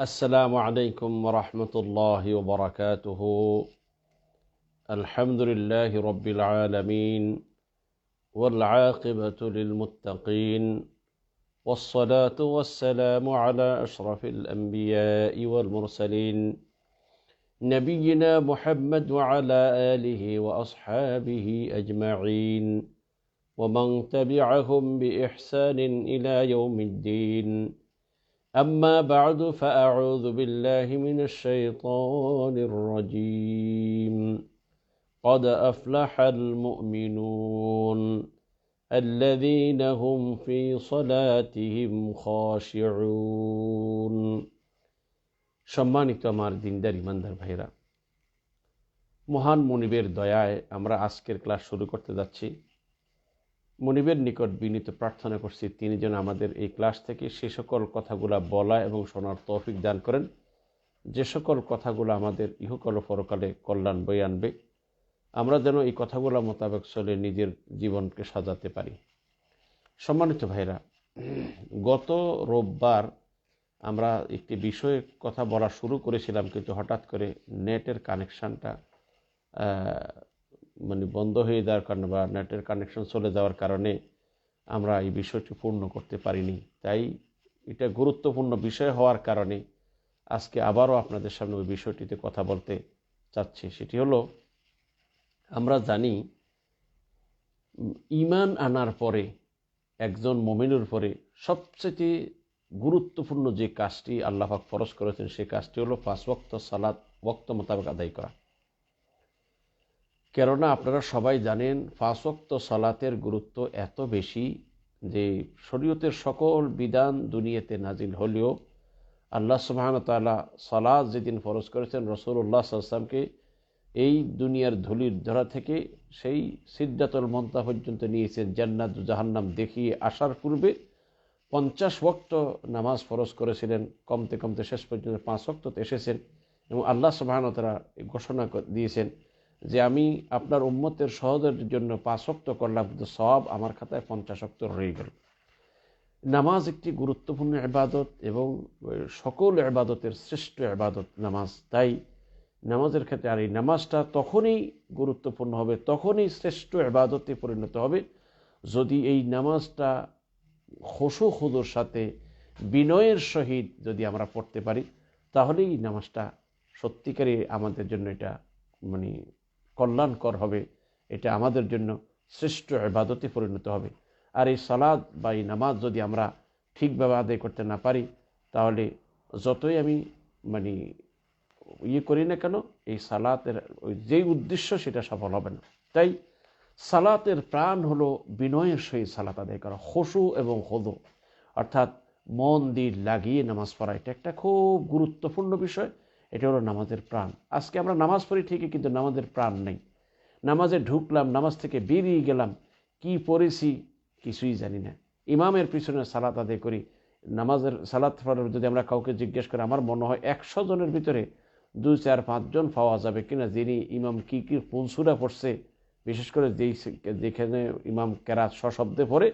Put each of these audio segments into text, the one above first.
السلام عليكم ورحمة الله وبركاته. الحمد لله رب العالمين والعاقبة للمتقين والصلاة والسلام على أشرف الأنبياء والمرسلين نبينا محمد وعلى آله وأصحابه أجمعين ومن تبعهم بإحسان إلى يوم الدين. أما بعد فأعوذ بالله من الشيطان الرجيم قد أفلح المؤمنون الذين هم في صلاتهم خاشعون সম্মানিত আমার দিনদার ইমানদার ভাইরা মহান মনিবের দয়ায় আমরা আজকের ক্লাস শুরু করতে যাচ্ছি মনিবের নিকট বিনীত প্রার্থনা করছি, তিনি যেন আমাদের এই ক্লাস থেকে সে সকল কথাগুলো বলা এবং শোনার তৌফিক দান করেন। যে সকল কথাগুলো আমাদের ইহকল পরকালে কল্যাণ বই আনবে, আমরা যেন এই কথাগুলো মোতাবেক চলে নিজের জীবনকে সাজাতে পারি। সম্মানিত ভাইরা গত রোববার আমরা একটি বিষয়ে কথা বলা শুরু করেছিলাম, কিন্তু হঠাৎ করে নেটের কানেকশানটা মানে বন্ধ হয়ে যাওয়ার কারণে বা নেটের কানেকশন চলে যাওয়ার কারণে আমরা এই বিষয়টি পূর্ণ করতে পারিনি। তাই এটা গুরুত্বপূর্ণ বিষয় হওয়ার কারণে আজকে আবারও আপনাদের সামনে ওই বিষয়টিতে কথা বলতে চাচ্ছি। সেটি হলো, আমরা জানি ইমান আনার পরে, একজন মমিনুর পরে সবচেয়ে গুরুত্বপূর্ণ যে কাজটি আল্লাহাক ফরজ করেছেন সেই কাজটি হলো পাঁচ ওক্ত সালাদ ওক্ত মোতাবেক আদায় করা। কেননা আপনারা সবাই জানেন ফাঁসক্ত সালাতের গুরুত্ব এত বেশি যে শরীয়তের সকল বিধান দুনিয়াতে নাজিল হলেও আল্লাহ সুবাহতাল্লাহ সালাদ যেদিন ফরজ করেছেন রসুল্লাহ সাল্লামকে এই দুনিয়ার ধুলির ধরা থেকে সেই সিদ্ধাতুল মন্তা পর্যন্ত নিয়েছেন জান্নাত জাহান্নাম দেখিয়ে আসার পূর্বে পঞ্চাশ ওক্ত নামাজ ফরজ করেছিলেন, কমতে কমতে শেষ পর্যন্ত পাঁচ ওক্ততে এসেছেন এবং আল্লাহ সুবাহতারা ঘোষণা দিয়েছেন যে আমি আপনার উম্মতের সহজের জন্য পাঁচক্ত করলাম, কিন্তু সব আমার খাতায় পঞ্চাশক্ত রয়ে গেল। নামাজ একটি গুরুত্বপূর্ণ এবাদত এবং সকল এবাদতের শ্রেষ্ঠ এবাদত নামাজ। তাই নামাজের ক্ষেত্রে, আর এই নামাজটা তখনই গুরুত্বপূর্ণ হবে, তখনই শ্রেষ্ঠ এবাদতে পরিণত হবে, যদি এই নামাজটা খসু খুদোর সাথে বিনয়ের সহিত যদি আমরা পড়তে পারি, তাহলেই নামাজটা সত্যিকারই আমাদের জন্য এটা মানে কল্যাণকর হবে। এটা আমাদের জন্য শ্রেষ্ঠ এবাদতে পরিণত হবে। আর এই সালাদ বা এই নামাজ যদি আমরা ঠিকভাবে আদায় করতে না পারি, তাহলে যতই আমি মানে ইয়ে করি না কেন, এই সালাতের ওই যেই উদ্দেশ্য সেটা সফল হবে না। তাই সালাতের প্রাণ হলো বিনয়ের সহিত সালাত আদায় করা হসু এবং হদো। অর্থাৎ মন দিয়ে লাগিয়ে নামাজ পড়া, এটা একটা খুব গুরুত্বপূর্ণ বিষয়। এটা হলো নামাজের প্রাণ। আজকে আমরা নামাজ পড়ি ঠিকই, কিন্তু নামাজের প্রাণ নেই। নামাজে ঢুকলাম, নামাজ থেকে বেরিয়ে গেলাম। কি পড়েছি কিছুই জানি না। ইমামের পিছনে সালাত আদায় করি। নামাজের সালাত পড়ার যদি আমরা কাউকে জিজ্ঞেস করি, আমার মনে হয় একশো জনের ভিতরে দুই, চার পাঁচজন পাওয়া যাবে কিনা? যিনি ইমাম কি কি পুলসুরা পড়ছে, বিশেষ করে যেই যেখানে ইমাম কেরাত সশব্দে পড়ে,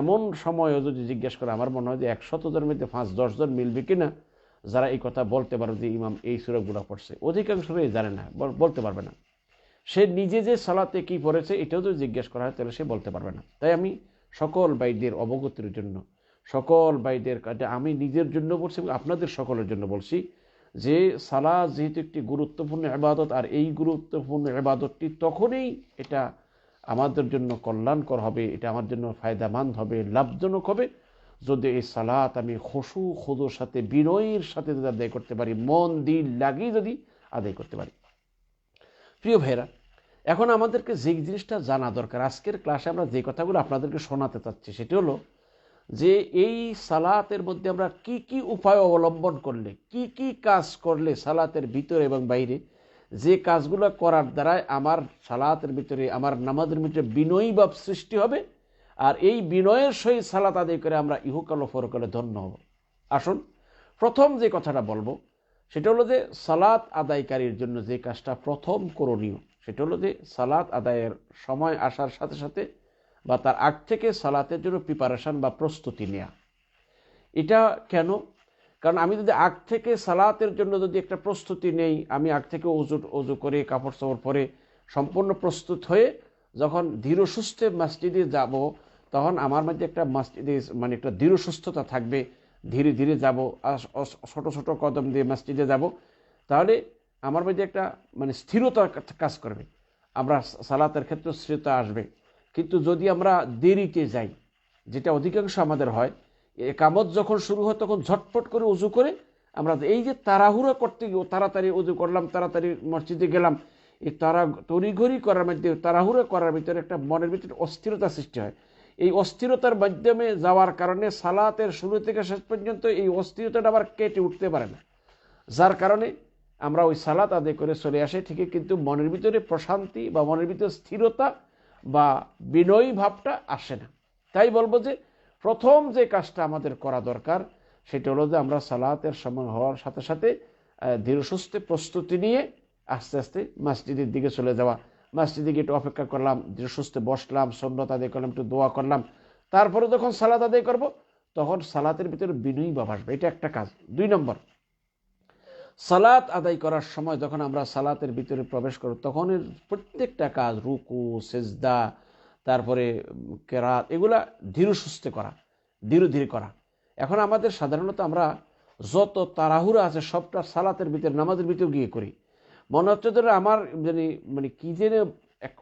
এমন সময়ও যদি জিজ্ঞেস করে, আমার মনে হয় যে একশত জনের মধ্যে পাঁচ দশজন মিলবে কিনা? যারা এই কথা বলতে পারো যে ইমাম এই সুরগুলো পড়ছে, অধিকাংশই জানে না বলতে পারবে না। সে নিজে যে সালাতে কি পড়েছে, এটাও যদি জিজ্ঞেস করা হয়, তাহলে সে বলতে পারবে না। তাই আমি সকল বাইদের অবগতির জন্য, সকল বাইদের আমি নিজের জন্য বলছি এবং আপনাদের সকলের জন্য বলছি যে সালা যেহেতু একটি গুরুত্বপূর্ণ এবাদত আর এই গুরুত্বপূর্ণ এবাদতটি তখনই এটা আমাদের জন্য কল্যাণকর হবে, এটা আমার জন্য ফায়দামান হবে, লাভজনক হবে। যদি এই সালাত আমি খসু খুদোর সাথে, বিনয়ের সাথে যদি আদায় করতে পারি, মন, দিল লাগিয়ে যদি আদায় করতে পারি। প্রিয় ভাইরা এখন আমাদেরকে যে জিনিসটা জানা দরকার, আজকের ক্লাসে আমরা যে কথাগুলো আপনাদেরকে শোনাতে চাচ্ছি, সেটি হলো যে এই সালাতের মধ্যে আমরা কি কি উপায় অবলম্বন করলে, কি কি কাজ করলে সালাতের ভিতরে এবং বাইরে যে কাজগুলো করার দ্বারাই আমার সালাতের ভিতরে, আমার নামাজের ভিতরে বিনয়ী ভাব সৃষ্টি হবে আর এই বিনয়ের সহিত সালাত আদায় করে আমরা ইহুকাল ও ফরকালে ধন্য হব। আসুন, প্রথম যে কথাটা বলব, সেটা হলো যে সালাত আদায়কারীর জন্য যে কাজটা প্রথম করণীয়, সেটা হলো যে সালাত আদায়ের সময় আসার সাথে সাথে বা তার আগ থেকে সালাতের জন্য প্রিপারেশন বা প্রস্তুতি নেওয়া এটা কেন? কারণ আমি যদি আগ থেকে সালাতের জন্য যদি একটা প্রস্তুতি নেই, আমি আগ থেকে অজু অজু করে কাপড় চাপড় পরে সম্পূর্ণ প্রস্তুত হয়ে যখন ধীর সুস্থে মসজিদে যাব তখন আমার মধ্যে একটা মসজিদে মানে একটা দৃঢ় সুস্থতা থাকবে। ধীরে ধীরে যাব ছোট ছোট কদম দিয়ে মসজিদে যাব। তাহলে আমার মধ্যে একটা মানে স্থিরতা কাজ করবে। আমরা সালাতের ক্ষেত্রে স্থিরতা আসবে। কিন্তু যদি আমরা দেরিতে যাই, যেটা অধিকাংশ আমাদের হয় কামত যখন শুরু হয়, তখন ঝটপট করে উজু করে আমরা এই যে তাড়াহুড়ো করতে গিয়ে তাড়াতাড়ি উজু করলাম, তাড়াতাড়ি মসজিদে গেলাম, এই তারা তড়িঘড়ি করার মধ্যে, তাড়াহুড়ো করার ভিতরে একটা মনের ভিতরে অস্থিরতা সৃষ্টি হয়। এই অস্থিরতার মাধ্যমে যাওয়ার কারণে সালাতের শুরু থেকে শেষ পর্যন্ত এই অস্থিরতাটা আবার কেটে উঠতে পারে না। যার কারণে আমরা ওই সালাত আদায় করে চলে আসে, ঠিকই কিন্তু মনের ভিতরে প্রশান্তি বা মনের ভিতরে স্থিরতা বা বিনয়ী ভাবটা আসে না। তাই বলব যে প্রথম যে কাজটা আমাদের করা দরকার, সেটা হলো যে আমরা সালাতের সময় হওয়ার সাথে সাথে ধীর সুস্থে প্রস্তুতি নিয়ে আস্তে আস্তে মসজিদের দিকে চলে যাওয়া। মসজিদে গিয়ে একটু অপেক্ষা করলাম সুস্থে বসলাম সন্ন্যত আদায় করলাম, একটু দোয়া করলাম। তারপরে যখন সালাদ আদায় করব, তখন সালাতের ভিতরে বিনয়ী ভাব আসবে। এটা একটা কাজ। দুই নম্বর, সালাত আদায় করার সময় যখন আমরা সালাতের ভিতরে প্রবেশ করব, তখন প্রত্যেকটা কাজ, রুকু, সেজদা, তারপরে কেরাত, এগুলা ধীর সুস্থে করা, ধীরে ধীরে করা। এখন আমাদের সাধারণত আমরা যত তাড়াহুড়া আছে, সবটা সালাতের ভিতরে, নামাজের ভিতরে গিয়ে করি। মনে হচ্ছে ধরে আমার মানে মানে কী যেন এক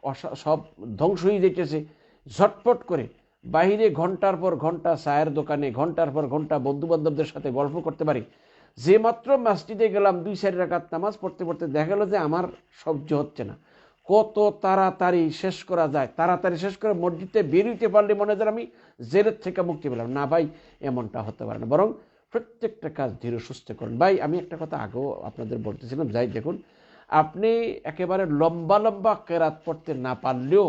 সব ধ্বংস হয়ে যেতেছে। ঝটপট করে বাহিরে ঘণ্টার পর ঘণ্টা চায়ের দোকানে, ঘণ্টার পর ঘণ্টা বন্ধু বান্ধবদের সাথে গল্প করতে পারি। যে মাত্র মসজিদে গেলাম, দুই, চারি রাকাত নামাজ পড়তে পড়তে দেখা গেলো যে আমার সহ্য হচ্ছে না। কত তাড়াতাড়ি শেষ করা যায়, তাড়াতাড়ি শেষ করে মসজিদে বেরিয়ে পারলে মনে হয় আমি জেলের থেকে মুক্তি পেলাম। না ভাই, এমনটা হতে পারে না। বরং প্রত্যেকটা কাজ ধীরে সুস্থ করুন। ভাই, আমি একটা কথা আগেও আপনাদের বলতেছিলাম, যাই দেখুন আপনি একেবারে লম্বা লম্বা কেরাত পড়তে না পারলেও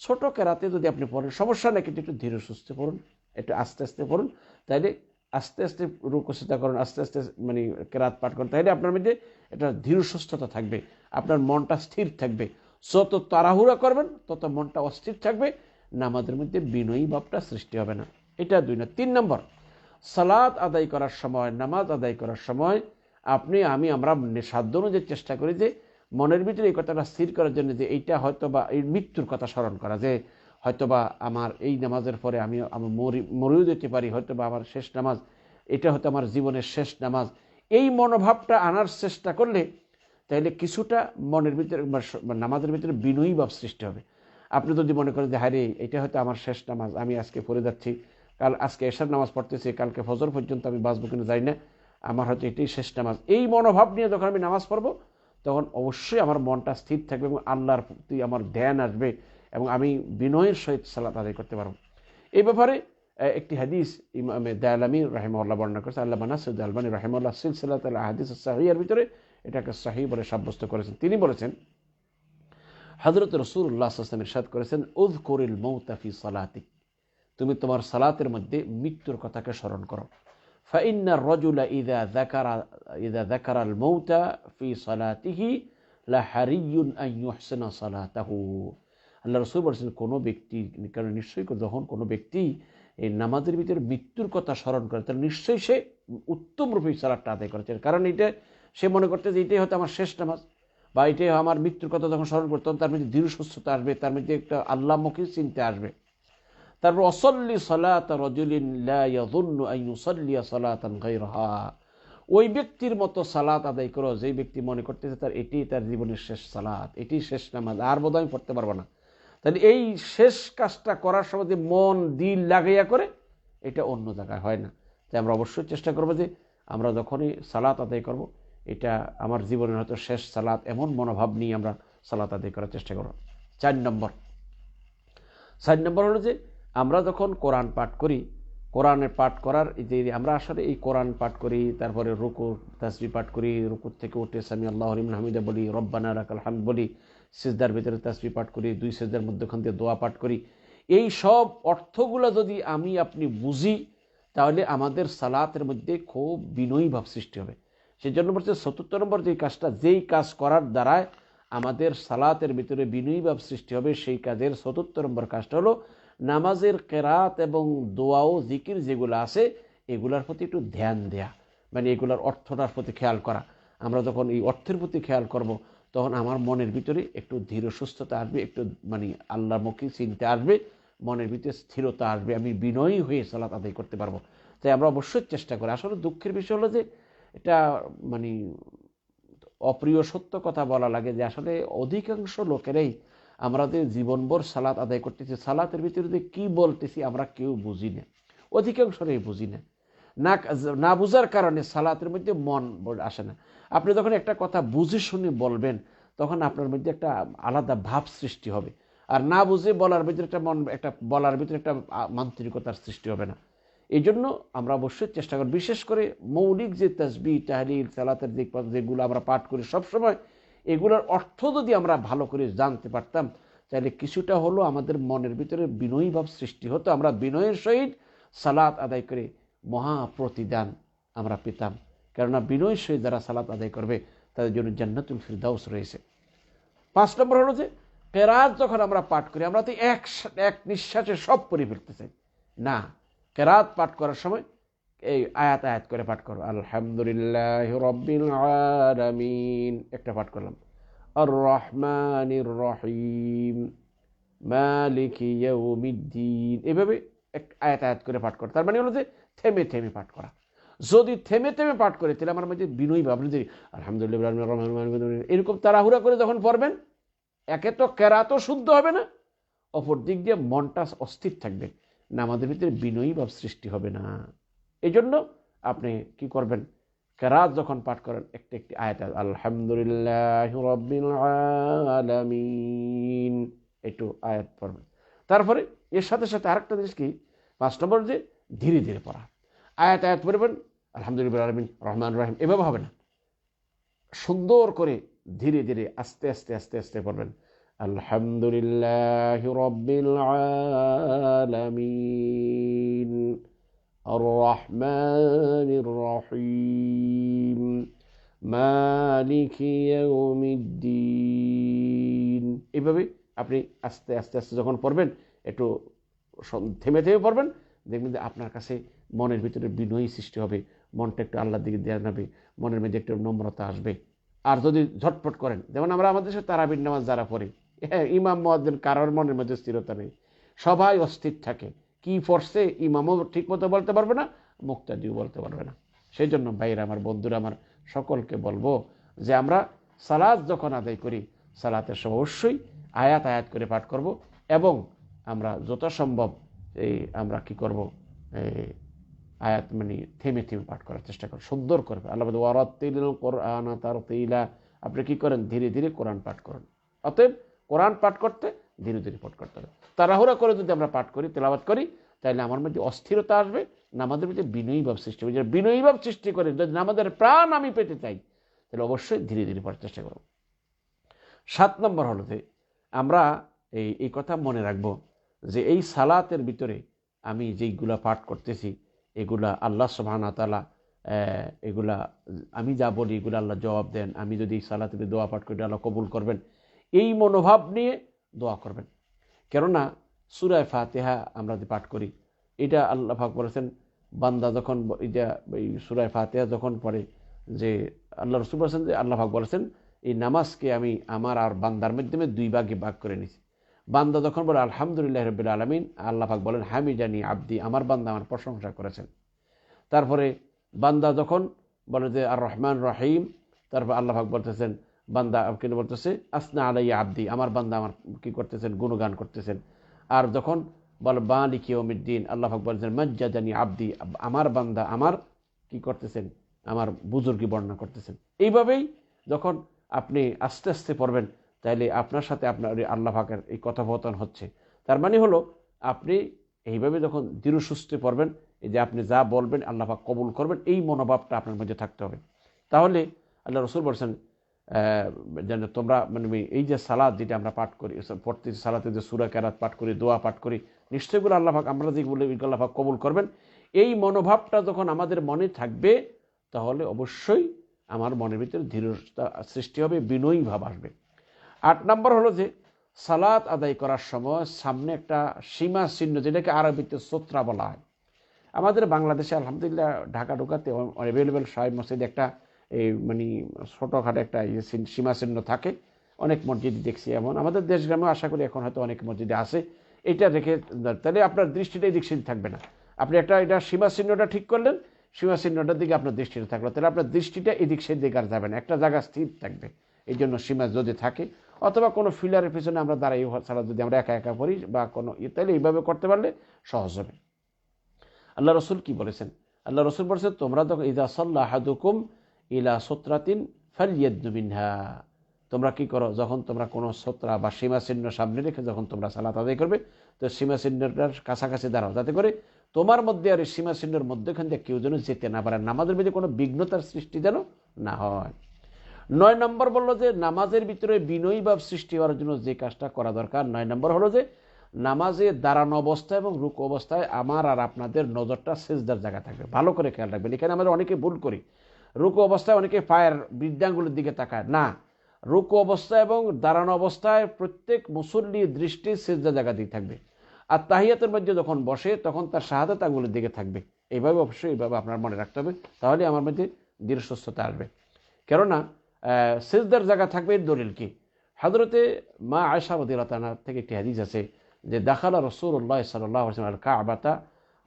ছোট কেরাতে যদি আপনি পড়েন, সমস্যা নেই, কিন্তু একটু ধীরে সুস্থ পড়ুন, একটু আস্তে আস্তে পড়ুন, তাইলে আস্তে আস্তে রুকসিতা করুন, আস্তে আস্তে মানে কেরাত পাঠ করুন, তাইলে আপনার মধ্যে একটা ধীর সুস্থতা থাকবে, আপনার মনটা স্থির থাকবে। যত তাড়াহুড়া করবেন, তত মনটা অস্থির থাকবে, নামাজের মধ্যে বিনয়ী ভাবটা সৃষ্টি হবে না। এটা দুই না, তিন নম্বর সালাদ আদায় করার সময়, নামাজ আদায় করার সময় আপনি, আমি, আমরা সাধ্য অনুযায়ী চেষ্টা করি যে মনের ভিতরে এই কথাটা স্থির করার জন্য যে এইটা হয়তো বা এই মৃত্যুর কথা স্মরণ করা, যে হয়তোবা আমার এই নামাজের পরে আমি আমি মরি, মরেও যেতে পারি, হয়তোবা আমার শেষ নামাজ, এটা হয়তো আমার জীবনের শেষ নামাজ। এই মনোভাবটা আনার চেষ্টা করলে তাহলে কিছুটা মনের ভিতরে নামাজের ভিতরে বিনয়ী ভাব সৃষ্টি হবে। আপনি যদি মনে করেন যে হারে এটা হয়তো আমার শেষ নামাজ, আমি আজকে পড়ে যাচ্ছি, কাল আজকে এসার নামাজ পড়তেছি, কালকে ফজর পর্যন্ত আমি বাঁচবো যাই না। আমার হয়তো এটাই শেষ নামাজ। এই মনোভাব নিয়ে যখন আমি নামাজ পড়ব, তখন অবশ্যই আমার মনটা স্থির থাকবে এবং আল্লাহর প্রতি আমার ধ্যান আসবে এবং আমি বিনয়ের সহিত সালাত আদায় করতে পারব। এই ব্যাপারে একটি হাদিস ইমামে দায়ালামী রাহেমল্লাহ বর্ণনা করেছে। আল্লাহ মানাসুদ আলমানী রাহেমল্লাহ সিলসিল্লাহ হাদিস সাহিয়ার ভিতরে এটাকে সাহি বলে সাব্যস্ত করেছেন। তিনি বলেছেন হজরত রসুল্লাহ আসলাম ইরশাদ করেছেন উদ করিল মৌতাফি সালাতিক। তুমি তোমার সালাতের মধ্যে মৃত্যুর কথাকে স্মরণ করো। فإن الرجل إذا ذكر إذا ذكر الموت في صلاته لحري أن يحسن صلاته আল্লাহ রসুল বলছেন কোনো ব্যক্তি কারণ নিশ্চয়ই যখন কোনো ব্যক্তি এই নামাজের ভিতরে মৃত্যুর কথা স্মরণ করে তাহলে নিশ্চয়ই সে উত্তম রূপে সালাদটা আদায় করেছে কারণ এটা সে মনে করতে যে এটাই হয়তো আমার শেষ নামাজ বা এটাই আমার মৃত্যুর কথা যখন স্মরণ করতে তার মধ্যে দৃঢ় সুস্থতা আসবে তার মধ্যে একটা আল্লাহমুখী চিন্তা আসবে তারপর অসল্লি সালাত রজুলিল্লাহ সালাতান গাইরহা ওই ব্যক্তির মতো সালাত আদায় করো, যেই ব্যক্তি মনে করতেছে তার এটি তার জীবনের শেষ সালাত, এটি শেষ নামাজ, আর বোধ আমি পড়তে পারব না। তাহলে এই শেষ কাজটা করার সময় যে মন, দিল লাগাইয়া করে, এটা অন্য জায়গায় হয় না। তাই আমরা অবশ্যই চেষ্টা করব যে আমরা যখনই সালাত আদায় করব, এটা আমার জীবনের হয়তো শেষ সালাত, এমন মনোভাব নিয়ে আমরা সালাত আদায় করার চেষ্টা করব। চার নম্বর। চার নম্বর হলো যে আমরা যখন কোরআন পাঠ করি কোরআনের পাঠ করার যে আমরা আসলে এই কোরআন পাঠ করি, তারপরে রুকুর তাসবি পাঠ করি রুকুর থেকে উঠে সামি আল্লাহ হরিম হামিদা বলি, রব্বানা রাকাল হাম বলি, সিজদার ভিতরে তাসবি পাঠ করি, দুই সিজদার মধ্যখান দিয়ে দোয়া পাঠ করি। এই সব অর্থগুলো যদি আমি আপনি বুঝি, তাহলে আমাদের সালাতের মধ্যে খুব বিনয়ী ভাব সৃষ্টি হবে। সেই জন্য বলছে চতুর্থ নম্বর যে কাজটা, যেই কাজ করার দ্বারায় আমাদের সালাতের ভিতরে বিনয়ী ভাব সৃষ্টি হবে, সেই কাজের চতুর্থ নম্বর কাজটা হলো নামাজের কেরাত এবং দোয়াও, জিকির যেগুলো আছে, এগুলার প্রতি একটু ধ্যান দেয়া। মানে এগুলার অর্থটার প্রতি খেয়াল করা। আমরা যখন এই অর্থের প্রতি খেয়াল করব, তখন আমার মনের ভিতরে একটু ধীর সুস্থতা আসবে, একটু মানে আল্লাহমুখী চিনতে আসবে, মনের ভিতরে স্থিরতা আসবে, আমি বিনয়ী হয়ে সালাত আদায় করতে পারব। তাই আমরা অবশ্যই চেষ্টা করি। আসলে দুঃখের বিষয় হলো যে, এটা মানে অপ্রিয় সত্য কথা বলা লাগে যে, আসলে অধিকাংশ লোকেরাই আমাদের জীবনভর সালাত আদায় করতেছি, সালাতের ভিতরে যে কী বলতেছি আমরা কেউ বুঝি না। অধিকাংশরাই বুঝি না। না না বুঝার কারণে সালাতের মধ্যে মন আসে না। আপনি যখন একটা কথা বুঝে শুনে বলবেন, তখন আপনার মধ্যে একটা আলাদা ভাব সৃষ্টি হবে। আর না বুঝে বলার ভিতরে একটা মন, একটা বলার ভিতরে একটা মান্ত্রিকতার সৃষ্টি হবে না। এই জন্য আমরা অবশ্যই চেষ্টা করি বিশেষ করে মৌলিক যে তসবি তাহলিল, সালাতের দিক যেগুলো আমরা পাঠ করি সবসময় এগুলোর অর্থ যদি আমরা ভালো করে জানতে পারতাম, তাহলে কিছুটা হলো আমাদের মনের ভিতরে বিনয়ী ভাব সৃষ্টি হতো। আমরা বিনয়ের সহিত সালাত আদায় করে মহা প্রতিদান আমরা পেতাম। কেননা বিনয়ের সহিত যারা সালাত আদায় করবে, তাদের জন্য জান্নাতুল ফিরদাউস রয়েছে। পাঁচ নম্বর হলো যে, কেরাত যখন আমরা পাঠ করি, আমরা তো এক এক নিঃশ্বাসে সব পড়ে ফেলতে চাই। না, কেরাত পাঠ করার সময় এই আয়াত আয়াত করে পাঠ করো। আলহামদুলিল্লাহ রব্বিল আলামিন। একটা পাঠ করলাম। আর রহমানির রহিম মালিক ইয়াউমিদ্দিন। এভাবে এক আয়াত আয়াত করে পাঠ করো। তার মানে হলো যে থেমে থেমে পাঠ করা। যদি থেমে থেমে পাঠ করে, তাহলে আমার মধ্যে বিনয়ী ভাবনা যে আলহামদুলিল্লাহ এরকম তাড়াহুড়া করে যখন পড়বেন, একে তো কেরাতও শুদ্ধ হবে না অপর দিক দিয়ে মনটা অস্থির থাকবে। না আমাদের ভিতরে বিনয়ী ভাব সৃষ্টি হবে না। এই জন্য আপনি কি করবেন? কেরাত যখন পাঠ করেন, একটি একটি আয়াত আলহামদুলিল্লাহ রব্বিল আলামিন একটু আয়াত পড়বেন। তারপরে এর সাথে সাথে আরেকটা জিনিস কি? পাঁচ নম্বর যে ধীরে ধীরে পড়া। আয়াত আয়াত পড়বেন, আলহামদুলিল্লাহ আলমিন রহমান রাহিম এভাবে হবে না। সুন্দর করে ধীরে ধীরে আস্তে আস্তে আস্তে আস্তে পড়বেন, আলহামদুলিল্লাহ রব্বিল আলামিন الرحمن الرحيم مالك يوم الدين এভাবে আপনি আস্তে আস্তে আস্তে যখন পড়বেন একটু থেমে থেমে পড়বেন দেখবেন যে আপনার কাছে মনের ভিতরে বিনয়ী সৃষ্টি হবে মনটা একটু আল্লাহর দিকে দেওয়া যাবে মনের মধ্যে একটু নম্রতা আসবে আর যদি ঝটপট করেন যেমন আমরা আমাদের সাথে তারাবির নামাজ যারা পড়ি হ্যাঁ ইমাম মহাদ্দিন কারোর মনের মধ্যে স্থিরতা নেই সবাই অস্থির থাকে কি পড়ছে ইমামও ঠিক মতো বলতে পারবে না, মুক্তাদিও বলতে পারবে না। সেই জন্য বাইরে আমার বন্ধুরা, আমার সকলকে বলব যে আমরা সালাদ যখন আদায় করি, সালাতের সব অবশ্যই আয়াত আয়াত করে পাঠ করব এবং আমরা যত সম্ভব এই আমরা কি করব আয়াত মানে থেমে থেমে পাঠ করার চেষ্টা করব, সুন্দর করবে আল্লাহ ওয়ারাতিল কোরআন তার তিলা আপনি কি করেন? ধীরে ধীরে কোরআন পাঠ করুন। অতএব কোরআন পাঠ করতে ধীরে ধীরে করতে হবে। তাড়াহুড়া করে যদি আমরা পাঠ করি তেলাবাদ করি, তাহলে আমার মধ্যে অস্থিরতা আসবে, না আমাদের মধ্যে বিনয়ী ভাব সৃষ্টি হবে। যারা বিনয়ী ভাব সৃষ্টি করে, যদি আমাদের প্রাণ আমি পেতে চাই, তাহলে অবশ্যই ধীরে ধীরে পড়ার চেষ্টা করব। সাত নম্বর হলো যে, আমরা এই এই কথা মনে রাখব যে এই সালাতের ভিতরে আমি যেইগুলা পাঠ করতেছি, এগুলা আল্লাহ সুবহানা তালা এগুলা আমি যা বলি, এগুলো আল্লাহ জবাব দেন। আমি যদি এই সালাতে দোয়া পাঠ করি, আল্লাহ কবুল করবেন। এই মনোভাব নিয়ে দোয়া করবেন। কেননা সুরায় ফাতেহা আমরা যে পাঠ করি, এটা আল্লাহ পাক বলেছেন, বান্দা যখন এটা এই সুরায় ফাতেহা যখন পড়ে, যে আল্লাহ রসুল বলেছেন যে, আল্লাহ পাক বলেছেন, এই নামাজকে আমি আমার আর বান্দার মাধ্যমে দুই ভাগে ভাগ করে নিছি বান্দা যখন বলে, আলহামদুলিল্লাহ রবিল আলমিন, আল্লাহ পাক বলেন হামি জানি আব্দি, আমার বান্দা আমার প্রশংসা করেছেন। তারপরে বান্দা যখন বলে যে, আর রহমান রহিম, তারপর আল্লাহ পাক বলতেছেন বান্দা কিন্তু বলতেছে, আসনা আলাই আব্দি, আমার বান্দা আমার কি করতেছেন? গুণগান করতেছেন। আর যখন বল বালিক ইয়মিদ্দিন আল্লাহ বলেছেন, মজ্জাদানি আব্দি, আমার বান্দা আমার কি করতেছেন? আমার বুজুর্গি বর্ণনা করতেছেন। এইভাবেই যখন আপনি আস্তে আস্তে পড়বেন, তাইলে আপনার সাথে আপনার আল্লাহ পাকের এই কথোপকথন হচ্ছে। তার মানে হলো, আপনি এইভাবে যখন দৃঢ় সুস্থে পড়বেন, এই যে আপনি যা বলবেন, আল্লাহ কবুল করবেন, এই মনোভাবটা আপনার মধ্যে থাকতে হবে। তাহলে আল্লাহ রসুল বলছেন যেন তোমরা মানে এই যে সালাদ যেটা আমরা পাঠ করি পড়তে সালাতে যে সুরা কেরাত পাঠ করি, দোয়া পাঠ করি নিশ্চয়ইগুলো আল্লাহাক আমরা যেগুলো আল্লাহাক কবুল করবেন। এই মনোভাবটা যখন আমাদের মনে থাকবে, তাহলে অবশ্যই আমার মনের ভিতরে ধীরতা সৃষ্টি হবে, বিনয়ী ভাব আসবে। আট নম্বর হলো যে, সালাত আদায় করার সময় সামনে একটা সীমা চিহ্ন, যেটাকে আরবিতে সোত্রা বলা হয়। আমাদের বাংলাদেশে আলহামদুলিল্লাহ ঢাকা ঢোকাতে অ্যাভেলেবেল সাহেব মসজিদ একটা এই মানে ছোটোখাটো একটা ইয়ে সীমাচিহ্ন থাকে। অনেক মসজিদ দেখছি এমন। আমাদের দেশ গ্রামে আশা করি এখন হয়তো অনেক মসজিদে আছে। এটা রেখে তাহলে আপনার দৃষ্টিটা এদিক সেদিক থাকবে না। আপনি একটা, এটা সীমাচিহ্নটা ঠিক করলেন, সীমাচিহ্নটার দিকে আপনার দৃষ্টিটা থাকল। তাহলে আপনার দৃষ্টিটা এদিক সেদিক আর যাবে না। একটা জায়গা স্থির থাকবে। এই জন্য সীমা যদি থাকে, অথবা কোনো ফিলারের পিছনে আমরা দাঁড়াই ছাড়া যদি আমরা একা একা করি বা কোনো ইয়ে তাহলে এইভাবে করতে পারলে সহজ হবে। আল্লাহ রসুল কি বলেছেন? আল্লাহ রসুল বলেছেন, তোমরা যখন, ইদা সাল্লাহাদুকুম ইলা সত্রাতিন ফালিয়াদুমিনহা তোমরা কি করো, যখন তোমরা কোনো সত্রা বা সীমাচিহ্ন সামনে রেখে যখন তোমরা সালাত আদায় করবে, তো সীমাচিহ্নটার কাছাকাছি দাঁড়াও, যাতে করে তোমার মধ্যে আর এই সীমাচিহ্নের মধ্যেখান দিয়ে কেউ যেন যেতে না পারে, নামাজের মধ্যে কোনো বিঘ্নতার সৃষ্টি যেন না হয়। নয় নম্বর বলল যে, নামাজের ভিতরে বিনয়ী ভাব সৃষ্টি হওয়ার জন্য যে কাজটা করা দরকার, নয় নম্বর হলো যে, নামাজে দাঁড়ানো অবস্থায় এবং রুক অবস্থায় আমার আর আপনাদের নজরটা সেজদার জায়গা থাকবে। ভালো করে খেয়াল রাখবেন। এখানে আমরা অনেকে ভুল করি। রুকু অবস্থায় অনেকে পায়ের বৃদ্ধাঙ্গুলির দিকে তাকায়। না, রুকু অবস্থা এবং দাঁড়ানো অবস্থায় প্রত্যেক মুসল্লি দৃষ্টি সেজদা জায়গা দিয়ে থাকবে। আর তাহিয়াতের মধ্যে যখন বসে, তখন তার শাহাদাত আঙ্গুলের দিকে থাকবে। এইভাবে অবশ্যই এইভাবে আপনার মনে রাখতে হবে। তাহলে আমার মধ্যে দৃঢ় সুস্থতা আসবে। কেননা সেজদার জায়গা থাকবে এর দলিল কি? হাজরতে মা আয়সা রদিল্লাহ থেকে একটি হাদিস আছে যে, দেখালা রসুল্লাহ সাল্লাহ আল কাবাতা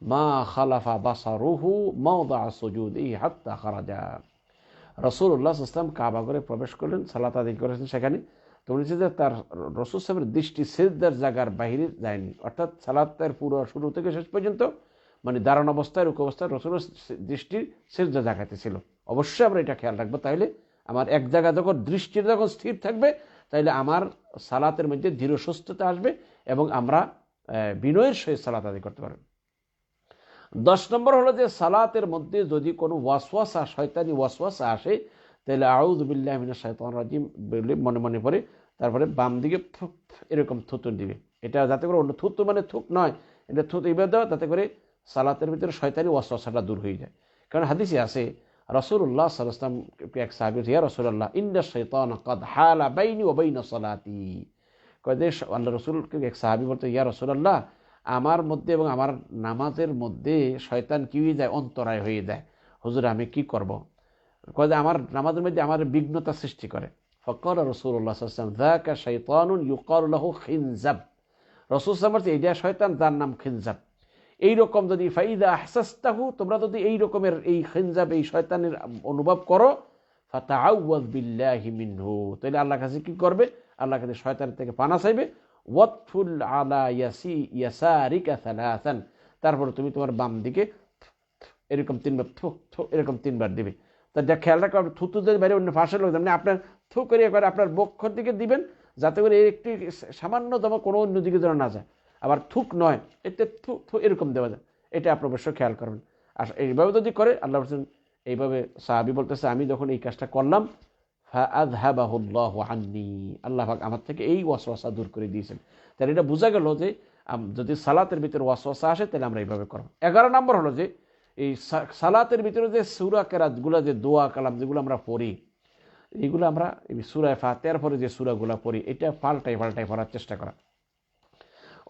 মা খালাফা বাসারুহু মাওদা সুজুদ এই হাত্তা খারাজা। রসুল্লাহ ইসলাম কাবা করে প্রবেশ করলেন, সালাত আদি করেছেন সেখানে। তো বলেছে যে তার রসুল সাহেবের দৃষ্টি সেজদার জায়গার বাইরে যায়নি। অর্থাৎ সালাতের পুরো শুরু থেকে শেষ পর্যন্ত মানে দারুণ অবস্থায়, রুক অবস্থায় রসুলের দৃষ্টি সেজদা জায়গাতে ছিল। অবশ্যই আমরা এটা খেয়াল রাখব। তাহলে আমার এক জায়গা যখন দৃষ্টির যখন স্থির থাকবে, তাহলে আমার সালাতের মধ্যে ধীর সুস্থতা আসবে এবং আমরা বিনয়ের সহিত সালাত আদি করতে পারব। দশ নম্বর হলো যে সালাতের মধ্যে যদি কোনো ওয়াসওয়াসা, শয়তানি ওয়াসওয়াসা আসে, তাহলে আউজবিল্লাহ মিনা শয়তান রাজিম বলে মনে মনে পড়ে, তারপরে বাম দিকে এরকম থুতুন দিবে। এটা যাতে করে অন্য থুতু মানে থুক নয়, এটা থুত এইভাবে দেওয়া যাতে করে সালাতের ভিতরে শয়তানি ওয়াসওয়াসাটা দূর হয়ে যায়। কারণ হাদিসে আছে রসুল্লাহ সাল্লাম এক সাহাবি হিয়া রসুল্লাহ ইন্ডা শৈতান কদ হালা বাইনি ও বাইন সলাতি। কয়ে আল্লাহ রসুলকে এক সাহাবি বলতে ইয়া রসুল্লাহ আমার মধ্যে এবং আমার নামাজের মধ্যে শয়তান কি হয়ে যায়? অন্তরায় হয়ে যায়। হুজুর, আমি কি করব? কয়ে আমার নামাজের মধ্যে আমার বিঘ্নতা সৃষ্টি করে। ফকর রসুল্লাহ সাল্লাম দাকা শৈতানুন ইউকরুল্লাহ খিনজাব। রসুল সাল্লাম এইটা শয়তান, যার নাম খিনজাব। এইরকম যদি ফাইদা আহসাস্তাহু, তোমরা যদি এই রকমের এই খিনজাব, এই শয়তানের অনুভব করো, ফাতাআউয়াজ বিল্লাহি মিনহু। তাহলে আল্লাহ কাছে কি করবে? আল্লাহ কাছে শয়তানের থেকে পানা চাইবে। ওয়াতফুল আলা ইয়াসি ইয়াসারিকা সালাসান। তারপরে তুমি তোমার বাম দিকে এরকম তিনবার থু থু, এরকম তিনবার দিবে। তা যা খেয়াল রাখো আপনি থুতু যদি বাইরে অন্য ফাঁসের লোক মানে আপনার থু করে একবার আপনার বক্ষর দিকে দিবেন, যাতে করে একটি সামান্যতম কোনো অন্য দিকে যেন না যায়। আবার থুক নয়, এতে থু থু এরকম দেওয়া যায়। এটা আপনি অবশ্যই খেয়াল করবেন। আর এইভাবে যদি করে, আল্লাহ এইভাবে সাহাবি বলতেছে, আমি যখন এই কাজটা করলাম আল্লাহ পাক আমার থেকে এই ওয়াসওয়াসা দূর করে দিয়েছেন। তাহলে এটা বোঝা গেল যে যদি সালাতের ভিতরে ওয়াসওয়াসা আসে, তাহলে আমরা এইভাবে করব। এগারো নম্বর হলো যে, এই সালাতের ভিতরে যে সুরা কেরাতগুলো, যে দোয়া কালাম যেগুলো আমরা পড়ি এইগুলো আমরা সুরায় ফাতের পরে যে সুরাগুলো পড়ি, এটা পাল্টাই পাল্টাই পড়ার চেষ্টা করা।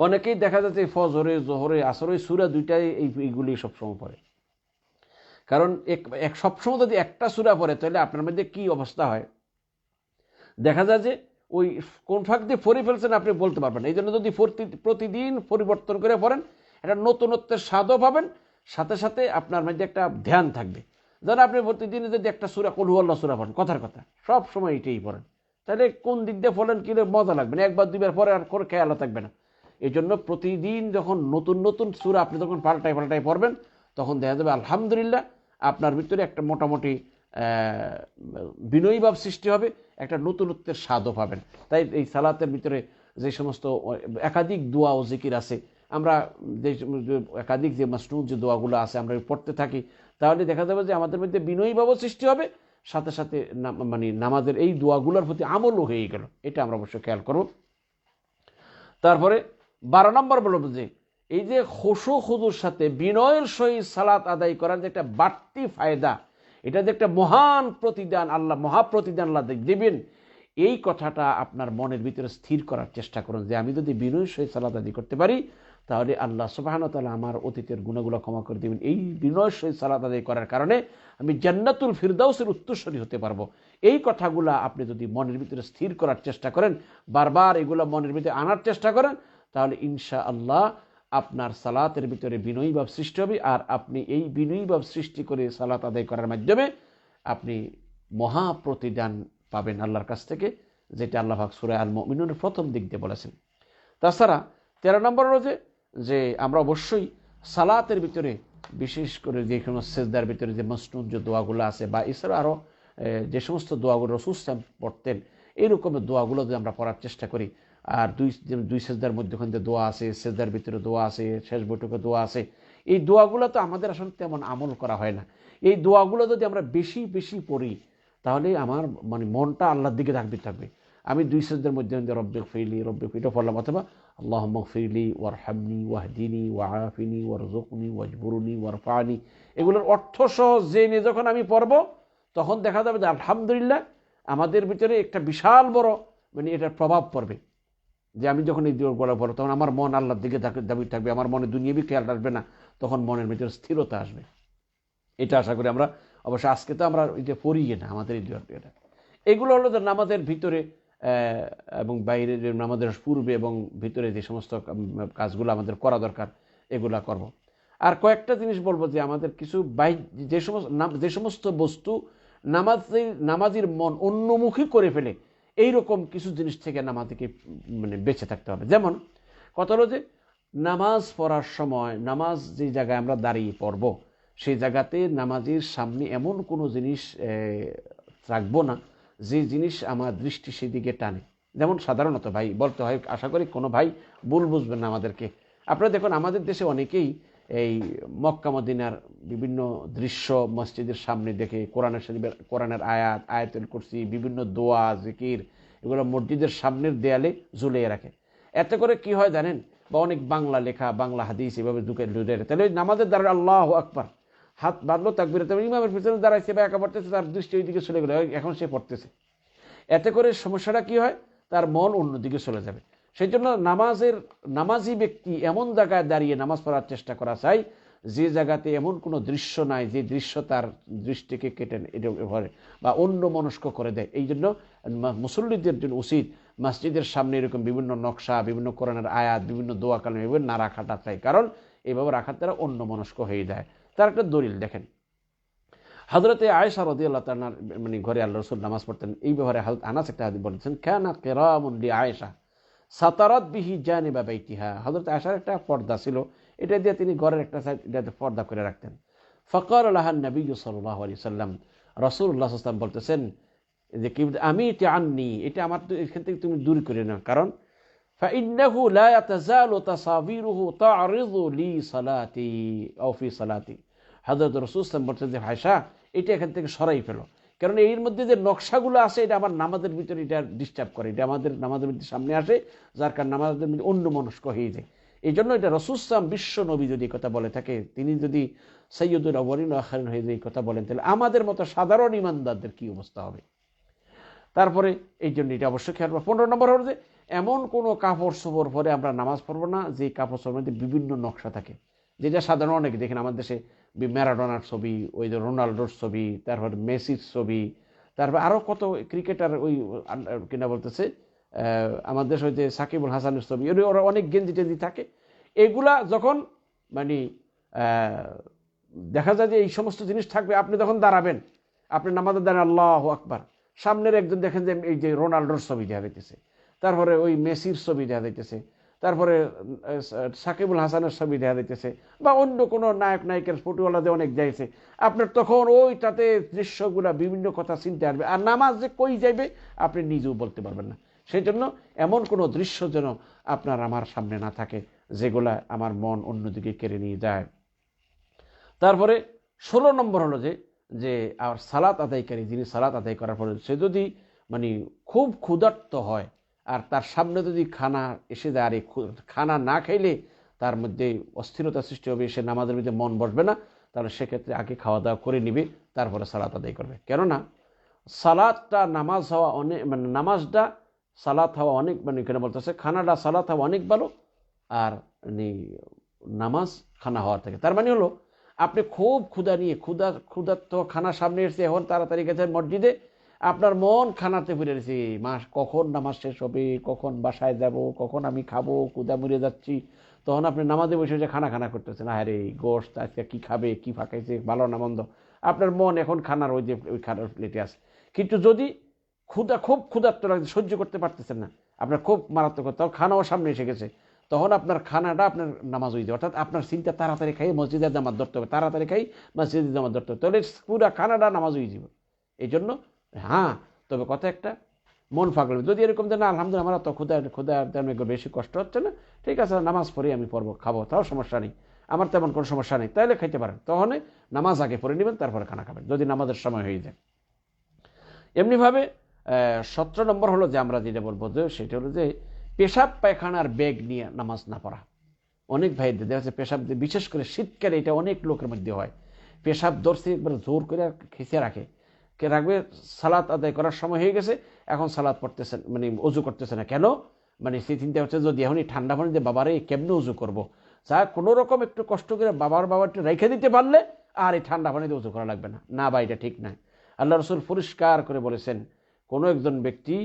অনেকেই দেখা যাচ্ছে ফজরে, জোহরে, আসরে সুরা দুইটাই এই এইগুলি সবসময় পড়ে। কারণ এক এক, সবসময় যদি একটা সুরা পড়ে, তাহলে আপনার মধ্যে কি অবস্থা হয়? দেখা যায় যে ওই কোন ফাঁক দিয়ে পড়ে ফেলছেন আপনি বলতে পারবেন এই জন্য যদি প্রতিদিন পরিবর্তন করে পড়েন, একটা নতুনত্বের স্বাদও পাবেন, সাথে সাথে আপনার মধ্যে একটা ধ্যান থাকবে। যেন আপনি প্রতিদিন যদি একটা সুরা কলুয়াল্লা সুরা পড়েন, কথার কথা সব সময় এটাই পড়েন। তাহলে কোন দিক দিয়ে পড়েন কিনে মজা লাগবে না? একবার, দুইবার পরে আর করে খেয়াল থাকবে না। এই জন্য প্রতিদিন যখন নতুন নতুন সুরা আপনি যখন পাল্টায় পাল্টায় পড়বেন, তখন দেখা যাবে আলহামদুলিল্লাহ আপনার ভিতরে একটা মোটামুটি বিনয়ীভাব সৃষ্টি হবে, একটা নতুনত্বের স্বাদও পাবেন। তাই এই সালাতের ভিতরে যে সমস্ত, একাধিক দোয়া ও জিকির আছে, আমরা যে একাধিক যে মাসনুদ যে দোয়াগুলো আছে আমরা পড়তে থাকি, তাহলে দেখা যাবে যে আমাদের মধ্যে বিনয়ীভাবও সৃষ্টি হবে, সাথে সাথে মানে নামাজের এই দোয়াগুলোর প্রতি আমলও হয়ে গেল। এটা আমরা অবশ্যই খেয়াল করব। তারপরে বারো নম্বর বলব যে এই যে খুশু খুদুর সাথে বিনয়ের সহিত সালাত আদায় করার যে একটা বাড়তি ফায়দা, এটা যে একটা মহান প্রতিদান, আল্লাহ মহাপ্রতিদান আল্লাহ দেবেন, এই কথাটা আপনার মনের ভিতরে স্থির করার চেষ্টা করুন যে আমি যদি বিনয়ের সহিত সালাত আদায় করতে পারি, তাহলে আল্লাহ সুবাহান তালা আমার অতীতের গুণাগুলো ক্ষমা করে দেবেন। এই বিনয় সহিত সালাত আদায় করার কারণে আমি জান্নাতুল ফিরদাউসের উত্তরস্বরী হতে পারব। এই কথাগুলা আপনি যদি মনের ভিতরে স্থির করার চেষ্টা করেন, বারবার এগুলো মনের ভিতরে আনার চেষ্টা করেন, তাহলে ইনশা আল্লাহ আপনার সালাতের ভিতরে বিনয়ী ভাব সৃষ্টি হবে আর আপনি এই বিনয়ী ভাব সৃষ্টি করে সালাত আদায় করার মাধ্যমে আপনি মহা প্রতিদান পাবেন আল্লাহর কাছ থেকে, যেটা আল্লাহ ভাগ সুরে আল মিনুনের প্রথম দিক দিয়ে বলেছেন। তাছাড়া তেরো নম্বর রয়েছে যে আমরা অবশ্যই সালাতের ভিতরে, বিশেষ করে যে কোনো সেজদার ভিতরে যে মসনুন যে দোয়াগুলো আছে বা এছাড়া আরও যে সমস্ত দোয়াগুলো রসুস্তাম পড়তেন এইরকমের দোয়াগুলো যদি আমরা পড়ার চেষ্টা করি আর দুই দুই সেজদার মধ্যখান যে দোয়া আছে, সেজদার ভিতরে দোয়া আছে, শেষ বৈঠকে দোয়া আছে। এই দোয়াগুলো তো আমাদের আসলে তেমন আমল করা হয় না। এই দোয়াগুলো যদি আমরা বেশি বেশি পড়ি, তাহলে আমার মানে মনটা আল্লাহর দিকে থাকবে থাকবে। আমি দুই সেজদের মধ্যে রব্বে ফিরলি রব্বে ফিটা পড়লাম অথবা আল্লাহ ফিরলি ওয়ার হামনি ওয়াহদিনী ওয়াহাফিনি ওয়ার জকুনি ওয়াজবুরুনি ওয়ার ফানি এগুলোর অর্থ সহ জেনে যখন আমি পড়ব, তখন দেখা যাবে যে আলহামদুলিল্লাহ আমাদের ভিতরে একটা বিশাল বড় মানে এটার প্রভাব পড়বে। যে আমি যখন এই গলা পড়ব, তখন আমার মন আল্লাহর দিকে দাবি থাকবে, আমার মনে দুনিয়াবি খেয়াল আসবে না, তখন মনের ভিতরে স্থিরতা আসবে এটা আশা করি আমরা অবশ্য আজকে তো আমরা এটা পড়ি না, আমাদের এই এটা এগুলো হলো যে নামাজের ভিতরে এবং বাইরে যে নামাজের পূর্বে এবং ভিতরে যে সমস্ত কাজগুলো আমাদের করা দরকার, এগুলা করব। আর কয়েকটা জিনিস বলব যে আমাদের কিছু বাই যে সমস্ত যে সমস্ত বস্তু নামাজের নামাজির মন অন্যমুখী করে ফেলে এই রকম কিছু জিনিস থেকে নামাজকে মানে বেঁচে থাকতে হবে। যেমন কত হলো যে নামাজ পড়ার সময়, নামাজ যে জায়গায় আমরা দাঁড়িয়ে পড়ব, সেই জায়গাতে নামাজের সামনে এমন কোনো জিনিস রাখব না যে জিনিস আমার দৃষ্টি সেদিকে টানে। যেমন সাধারণত ভাই, বলতে হয়, আশা করি কোনো ভাই ভুল বুঝবেন না আমাদেরকে। আপনারা দেখুন, আমাদের দেশে অনেকেই এই মক্কা মদিনার বিভিন্ন দৃশ্য মসজিদের সামনে দেখে কোরআনের শরীফের কোরআনের আয়াত, আয়াতুল কুরসি, বিভিন্ন দোয়া, জিকির, এগুলো মসজিদের সামনের দেয়ালে ঝুলিয়ে রাখে। এতে করে কি হয় জানেন? বা অনেক বাংলা লেখা, বাংলা হাদিস এভাবে ঢুকে ঢুকে তাহলে নামাজের দ্বারা আল্লাহ আকবার। হাত বাঁধলো, তাকবির তবে ইমামের পিছনে দাঁড়াইছে বা একা পড়তেছে তার দৃষ্টি ওইদিকে চলে গেলো, এখন সে পড়তেছে। এতে করে সমস্যাটা কি হয়? তার মন অন্যদিকে চলে যাবে। সেই জন্য নামাজের নামাজি ব্যক্তি এমন জায়গায় দাঁড়িয়ে নামাজ পড়ার চেষ্টা করা চাই, যে জায়গাতে এমন কোনো দৃশ্য নাই যে দৃশ্য তার দৃষ্টিকে কেটে ধরে বা অন্য মনস্ক করে দেয়। এই জন্য মুসল্লিদের জন্য উচিত মসজিদের সামনে এরকম বিভিন্ন নকশা, বিভিন্ন কোরআনের আয়াত, বিভিন্ন দোয়া কালাম এভাবে না রাখাটা চাই, কারণ এভাবে রাখার দ্বারা অন্য মনস্ক হয়ে যায়। তার একটা দলিল দেখেন। হজরতে আয়সা রদি আল্লাহ তার মানে ঘরে আল্লাহ রসুল নামাজ পড়তেন, এই ব্যাপারে আনাস একটা বলেছেন, কেনা কেরামুল্লি আয়েশা। সাতারাত বিহি জানে বা বাইতিহা হজরত আয়সার একটা পর্দা ছিল এটা দিয়ে তিনি ঘরের একটা সাইড এটাতে পর্দা করে রাখতেন ফকর আল্লাহান নবী সাল্লাহ আলি সাল্লাম রসুল্লাহ আসলাম বলতেছেন যে কি আমি এটা আননি এটা আমার এখান থেকে তুমি দূর করে না কারণ فإنه لا يتزال تصاويره تعرض لي صلاتي أو في صلاتي হজরত রসুল ইসলাম বলছেন যে ভাইসা এটা এখান থেকে সরাই ফেলো কারণ এর মধ্যে যে নকশাগুলো আছে, এটা আমার নামাজের ভিতরে এটা ডিস্টার্ব করে। এটা আমাদের নামাজের মধ্যে সামনে আসে, যার কারণে নামাজের মধ্যে অন্য মনস্ক হয়ে যায়। এই জন্য এটা রসুলাম বিশ্ব নবী যদি কথা বলে থাকে, তিনি যদি সৈয়দুল আবরিন আখারিন হয়ে যে কথা বলেন, তাহলে আমাদের মতো সাধারণ ইমানদারদের কি অবস্থা হবে? তারপরে এই জন্য এটা অবশ্যই খেয়াল পনেরো নম্বর হল যে, এমন কোনো কাপড় চোপড় পরে আমরা নামাজ পড়ব না, যে কাপড় চোপড় মধ্যে বিভিন্ন নকশা থাকে। যেটা সাধারণ অনেকে দেখেন, আমাদের দেশে ম্যারাডোনার ছবি, ওই যে রোনাল্ডোর ছবি, তারপর মেসির ছবি, তারপর আরও কত ক্রিকেটার ওই কিনা বলতেছে আমাদের দেশ হইতে সাকিবুল হাসানের ছবি ওরা অনেক গেঞ্জি টেঞ্জি থাকে। এগুলা যখন মানে দেখা যায় যে এই সমস্ত জিনিস থাকবে, আপনি যখন দাঁড়াবেন। আপনি নামাজের দাঁড়ান, আল্লাহ আকবার। সামনের একজন দেখেন যে এই যে রোনাল্ডোর ছবি দেওয়া যাইতেছে, তারপরে ওই মেসির ছবি দেওয়া যাইতেছে। তারপরে সাকিবুল হাসানের ছবি দেওয়া যাইতেছে, বা অন্য কোনো নায়ক, নায়িকের ফটোওয়ালাতে অনেক যাইছে আপনার তখন ওইটাতে দৃশ্যগুলা, বিভিন্ন কথা চিনতে আসবে আর নামাজ যে কই যাইবে, আপনি নিজেও বলতে পারবেন না। সেই জন্য এমন কোনো দৃশ্য যেন আপনার আমার সামনে না থাকে, যেগুলা আমার মন অন্যদিকে কেড়ে নিয়ে যায়। তারপরে, ষোলো নম্বর হলো যে যে আর সালাত আদায়কারী, যিনি সালাত আদায় করার পরে সে যদি মানে খুব ক্ষুধার্ত হয় আর তার সামনে যদি খানা এসে যায়, আর এই খানা না খাইলে তার মধ্যে অস্থিরতা সৃষ্টি হবে, সে নামাজের মধ্যে মন বসবে না, তাহলে সেক্ষেত্রে আগে খাওয়া দাওয়া করে নিবে, তারপরে সালাত আদায় করবে। কেননা সালাদটা নামাজ হওয়া অনেক মানে নামাজটা সালাত হওয়া অনেক মানে কেন বলতেছে খানাটা সালাত হওয়া অনেক ভালো, আর নামাজ খানা হওয়ার থেকে। তার মানে হলো, আপনি খুব ক্ষুধা নিয়ে, ক্ষুধা, ক্ষুধার্ত খানা সামনে এসেছে এখন তাড়াতাড়ি গেছেন মসজিদে আপনার মন খানাতে ফিরে রয়েছে মাস কখন নামাজ শেষ হবে, কখন বাসায় যাব, কখন আমি খাব, ক্ষুধা মরে যাচ্ছি। তখন আপনি নামাজে বসে যে খানা খানা করতেছেন আরে গোষ্ঠ আজকে কী খাবে, কী ফাঁকাইছে, ভালো না মন্দ? আপনার মন এখন খানার ওই যে, ওই খানার প্লেটে আছে। কিন্তু যদি ক্ষুধা, খুব ক্ষুধার্ত লাগছে সহ্য করতে পারতেছেন না, আপনার খুব মারাত্মক তখন খানাও সামনে এসে গেছে। তখন আপনার খানাটা আপনার নামাজ হয়ে যাবে অর্থাৎ আপনার চিন্তা তাড়াতাড়ি খাই মসজিদের জামাত ধরতে হবে, তাড়াতাড়ি খাই মসজিদের জামাত ধরতে হবে। তাহলে পুরা খানাটা নামাজ হয়ে যাবে। এই জন্য হ্যাঁ তবে কথা একটা, মন ফাঁকলে যদি এরকম যে, না, আলহামদুলিল্লাহ, আমার তো ক্ষুদা ক্ষুদা তেমন বেশি কষ্ট হচ্ছে না, ঠিক আছে, নামাজ পড়ে, আমি পড়ব, খাব, তাও সমস্যা নেই। আমার তেমন কোনো সমস্যা নেই তাহলে খাইতে পারেন। তখন নামাজ আগে পড়ে নেবেন, তারপরে খানা খাবেন, যদি নামাজের সময় হয়ে যায়। এমনিভাবে সতেরো নম্বর হলো যে, আমরা যেটা বলব যে, সেটা হলো যে, পেশাব, পায়খানার ব্যাগ নিয়ে নামাজ না পড়া। অনেক ভাইদের, দেখা যাচ্ছে পেশাব বিশেষ করে শীতকালে এটা অনেক লোকের মধ্যে হয়। পেশাব দর্শে একবার জোর করে খেঁচে রাখে। কে রাখবে সালাত আদায় করার সময় হয়ে গেছে, এখন সালাদ পড়তেছে মানে উজু করতেছে না। কেন? মানে সেই চিন্তা হচ্ছে যদি এখনই ঠান্ডা পানিতে বাবারে কেমনে উজু করব? যা কোনো রকম একটু কষ্ট করে বাবার বাবারটা রেখে দিতে পারলে আর এই ঠান্ডা পানিতে উজু করা লাগবে না। না বা এটা ঠিক নয়। আল্লাহ রসুল পরিষ্কার করে বলেছেন, কোনো একজন ব্যক্তি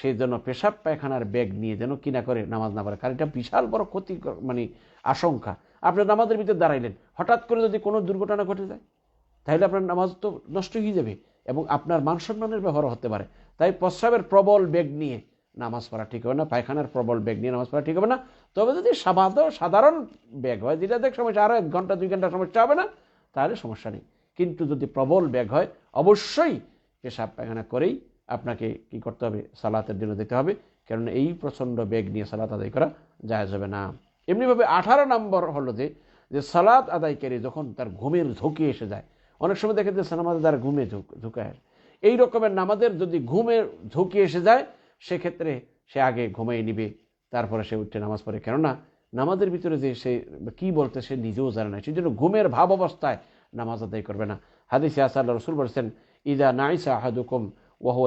সেই জন্য পেশাব পায়খানার ব্যাগ নিয়ে যেন কিনা করে নামাজ না পড়ে। কারণ এটা বিশাল বড় ক্ষতি মানে আশঙ্কা। আপনি নামাজের ভিতরে দাঁড়াইলেন, হঠাৎ করে যদি কোনো দুর্ঘটনা ঘটে যায়, তাহলে আপনার নামাজ তো নষ্ট হয়ে যাবে। এবং আপনার মান সম্মানের ব্যবহার হতে পারে। তাই প্রস্রাবের প্রবল বেগ নিয়ে নামাজ পড়া ঠিক হবে না, পায়খানার প্রবল বেগ নিয়ে নামাজ পড়া ঠিক হবে না। তবে যদি সাধারণ ব্যাগ হয়, যেটা দেখ সমস্যা আরও এক ঘণ্টা, দুই ঘণ্টা সমস্যা হবে না, তাহলে সমস্যা নেই। কিন্তু যদি প্রবল ব্যাগ হয়, অবশ্যই পেশাব, পায়খানা করেই আপনাকে কি করতে হবে? সালাতের জন্য দিতে হবে। কারণ এই প্রচণ্ড ব্যাগ নিয়ে সালাত আদায় করা যায় যাবে না। এমনিভাবে আঠারো নম্বর হলো যে যে সালাত আদায়কারী যখন তার ঘুমের ঝুঁকি এসে যায় অনেক সময় দেখে যে নামাজে তার ঘুমে ঝুঁকায়। এই রকমের নামাজের যদি ঘুমের ঝুঁকি এসে যায়, সেক্ষেত্রে সে আগে ঘুমিয়ে নিবে, তারপরে সে উঠে নামাজ পড়ে। কেননা, নামাজের ভিতরে যে সে কি বলতে সে নিজেও জানে না। সেই জন্য ঘুমের ভাব অবস্থায় নামাজ আদায় করবে না। হাদিসে আসাল্লাহ রসুল বলছেন, ইদা নাইসা আহাদুকুম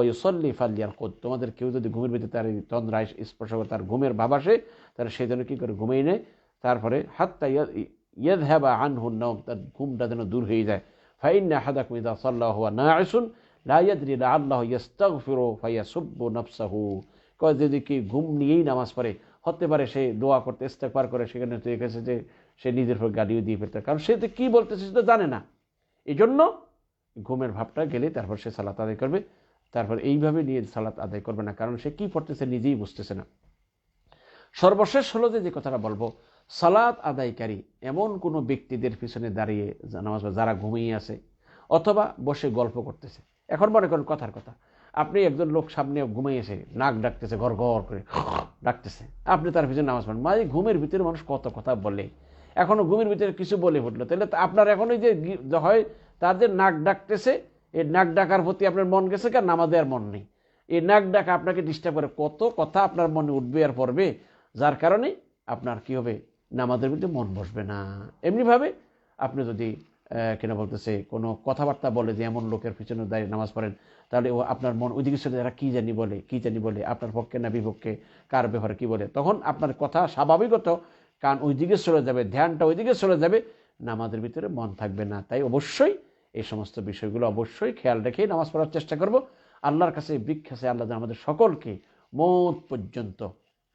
ইউসল্লি ফালিয়ার কোদ তোমাদের কেউ যদি ঘুমের ভিতরে তার তন্দ্রায় স্পর্শ করে, তার ঘুমের ভাব আসে, তাহলে সেই জন্য কী করে ঘুমিয়ে নেয়? তারপরে, হাত্তা ইয়াদ হ্যাবা আনহুন নম তার ঘুমটা যেন দূর হয়ে যায়। ফাইন হাদাকুম ইদা সাল্লাহ হুয়া না আসুন লাইয়াদরি আল্লাহ ইয়াস্তাগফিরু ফায়াসুব্বু নাফসাহু কয়, যদি কি ঘুম নিয়েই নামাজ পড়ে, হতে পারে সে দোয়া করতে করে, সেখানে তো যে সে নিজের উপর গালিও দিয়ে ফেলতে কারণ সে তো কী বলতেছে তো জানে না। এই জন্য ঘুমের ভাবটা গেলে তারপর সে সালাত আদায় করবে। তারপর এইভাবে নিয়ে সালাত আদায় করবে না, কারণ সে কি পড়তেছে নিজেই বুঝতেছে না। সর্বশেষ হলো যে যে কথাটা বলব সালাত আদায়কারী এমন কোনো ব্যক্তিদের পিছনে দাঁড়িয়ে নামাজ যারা ঘুমিয়ে আছে অথবা বসে গল্প করতেছে। এখন মনে করেন কথার কথা। আপনি একজন লোক সামনে ঘুমিয়েছে নাক ডাকতেছে, ঘর ঘর করে ডাকতেছে। আপনি তার পিছনে নামাজ পড়েন। মানে ঘুমের ভিতরে মানুষ কত কথা বলে। এখনও ঘুমের ভিতরে কিছু বলে ফুটলো। তাহলে আপনার এখন ওই যে হয় তার যে নাক ডাকতেছে, এই নাক ডাকার প্রতি আপনার মন গেছে কেন নামাজে আর মন নেই? এই নাক ডাকা আপনাকে ডিস্টার্ব করে। কত কথা আপনার মনে উঠবে আর পড়বে, যার কারণে আপনার কি হবে? নামাজের ভিতরে মন বসবে না। এমনিভাবে আপনি যদি কেন বলতেছে, কোনো কথাবার্তা বলে যে এমন লোকের পিছনে দাঁড়িয়ে নামাজ পড়েন, তাহলে ও আপনার মন, ওইদিকে চলে যারা কী জানি বলে, কী জানি বলে, আপনার পক্ষে না বিপক্ষে, কার ব্যাপারে কী বলে, তখন আপনার কথা স্বাভাবিকত কান ওইদিকে চলে যাবে, ধ্যানটা ওইদিকে চলে যাবে, নামাজের ভিতরে মন থাকবে না। তাই অবশ্যই এই সমস্ত বিষয়গুলো অবশ্যই খেয়াল রেখে নামাজ পড়ার চেষ্টা করব। আল্লাহর কাছে বিখ্যাসে আল্লাহ আমাদের সকলকে মত পর্যন্ত,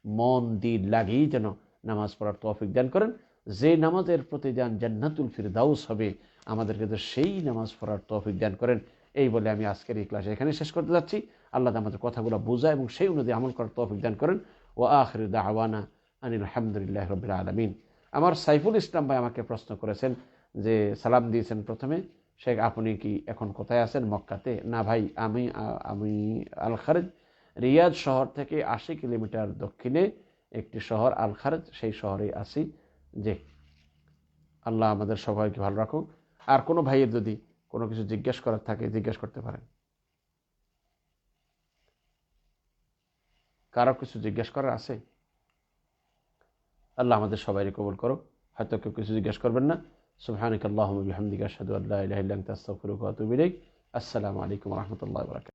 মন দিয়ে লাগিয়েই যেন নামাজ পড়ার তৌফিক দান করেন। যে নামাজের প্রতি প্রতিদান জান্নাতুল ফিরদাউস হবে, আমাদেরকে তো সেই নামাজ পড়ার তৌফিক দান করেন। এই বলে আমি আজকের এই ক্লাসে এখানে শেষ করতে যাচ্ছি। আল্লাহ আমাদের কথাগুলো বোঝা এবং সেই অনুযায়ী আমল করার তৌফিক দান করেন। ও আখরি আওয়ানা আনিল আলহামদুলিল্লাহ রবিল আলমিন। আমার সাইফুল ইসলাম ভাই আমাকে প্রশ্ন করেছেন যে, সালাম দিয়েছেন প্রথমে। শেখ, আপনি কি এখন কোথায় আছেন? মক্কাতে? না ভাই, আমি আমি আল খারেজ রিয়াদ শহর থেকে আশি কিলোমিটার দক্ষিণে একটি শহর আল খারেজ সেই শহরেই আছি যে আল্লাহ আমাদের সবাইকে ভালো রাখুক। আর কোনো ভাইয়ের যদি কোনো কিছু জিজ্ঞেস করার থাকে, জিজ্ঞেস করতে পারেন। কারও কিছু জিজ্ঞেস করার আছে? আল্লাহ আমাদের সবাই কবুল করো হয়তো কেউ কিছু জিজ্ঞেস করবেন না। সুবহানিক আল্লাহুম্মা বিহামদিকা আশহাদু আল্লা ইলাহা ইল্লা আনতা আস্তাগফিরুকা ওয়া আতুবু ইলাইক। আসসালামু আলাইকুম রাহমাতুল্লাহি বারাকাতুহু।